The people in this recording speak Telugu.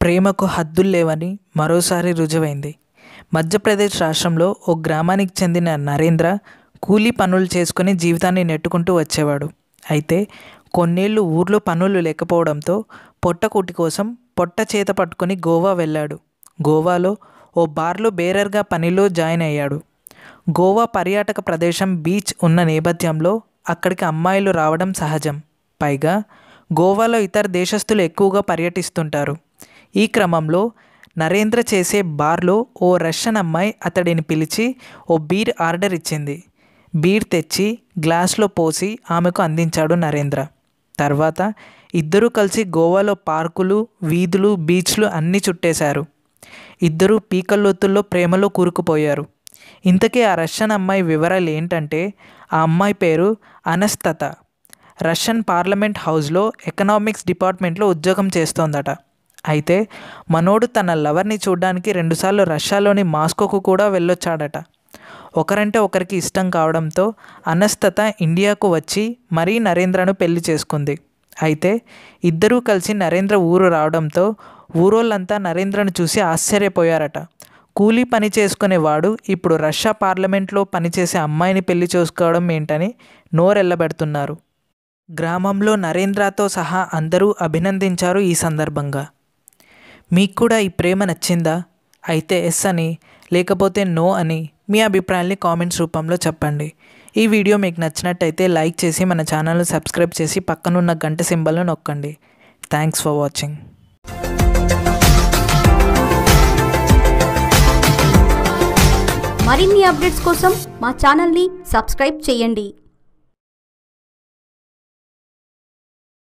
ప్రేమకు హద్దులు లేవని మరోసారి రుజువైంది. మధ్యప్రదేశ్ రాష్ట్రంలో ఓ గ్రామానికి చెందిన నరేంద్ర కూలీ పనులు చేసుకుని జీవితాన్ని నెట్టుకుంటూ వచ్చేవాడు. అయితే కొన్నేళ్ళు ఊర్లో పనులు లేకపోవడంతో పొట్టకూటి కోసం పొట్ట చేత పట్టుకొని గోవా వెళ్ళాడు. గోవాలో ఓ బార్లో బేరర్గా పనిలో జాయిన్ అయ్యాడు. గోవా పర్యాటక ప్రదేశం బీచ్ ఉన్న నేపథ్యంలో అక్కడికి అమ్మాయిలు రావడం సహజం. పైగా గోవాలో ఇతర దేశస్తులు ఎక్కువగా పర్యటిస్తుంటారు. ఈ క్రమంలో నరేంద్ర చేసే బార్లో ఓ రష్యన్ అమ్మాయి అతడిని పిలిచి ఓ బీర్ ఆర్డర్ ఇచ్చింది. బీర్ తెచ్చి గ్లాస్లో పోసి ఆమెకు అందించాడు నరేంద్ర. తర్వాత ఇద్దరూ కలిసి గోవాలో పార్కులు వీధులు బీచ్లు అన్నీ చుట్టేశారు. ఇద్దరూ పీకల్లోతుల్లో ప్రేమలో కూరుకుపోయారు. ఇంతకీ ఆ రష్యన్ అమ్మాయి వివరాలు ఏంటంటే ఆ అమ్మాయి పేరు అనస్తత. రష్యన్ పార్లమెంట్ హౌస్లో ఎకనామిక్స్ డిపార్ట్మెంట్లో ఉద్యోగం చేస్తోందట. అయితే మనోడు తన లవర్ని చూడ్డానికి రెండుసార్లు రష్యాలోని మాస్కోకు కూడా వెళ్ళొచ్చాడట. ఒకరంటే ఒకరికి ఇష్టం కావడంతో అనస్తత ఇండియాకు వచ్చి మరీ నరేంద్రను పెళ్ళి చేసుకుంది. అయితే ఇద్దరూ కలిసి నరేంద్ర ఊరు రావడంతో ఊరోళ్ళంతా నరేంద్రను చూసి ఆశ్చర్యపోయారట. కూలీ పని చేసుకునేవాడు ఇప్పుడు రష్యా పార్లమెంట్లో పనిచేసే అమ్మాయిని పెళ్ళి చేసుకోవడం ఏంటని నోరెల్లబెడుతున్నారు గ్రామంలో నరేంద్రతో సహా అందరూ అభినందించారు ఈ సందర్భంగా. మీకు కూడా ఈ ప్రేమ నచ్చిందా? అయితే ఎస్ అని లేకపోతే నో అని మీ అభిప్రాయాల్ని కామెంట్స్ రూపంలో చెప్పండి. ఈ వీడియో మీకు నచ్చినట్టయితే లైక్ చేసి మన ఛానల్ని సబ్స్క్రైబ్ చేసి పక్కనున్న గంట సింబల్ను నొక్కండి. Thanks for watching. మరిన్ని అప్డేట్స్ కోసం మా ఛానల్ని సబ్స్క్రైబ్ చేయండి.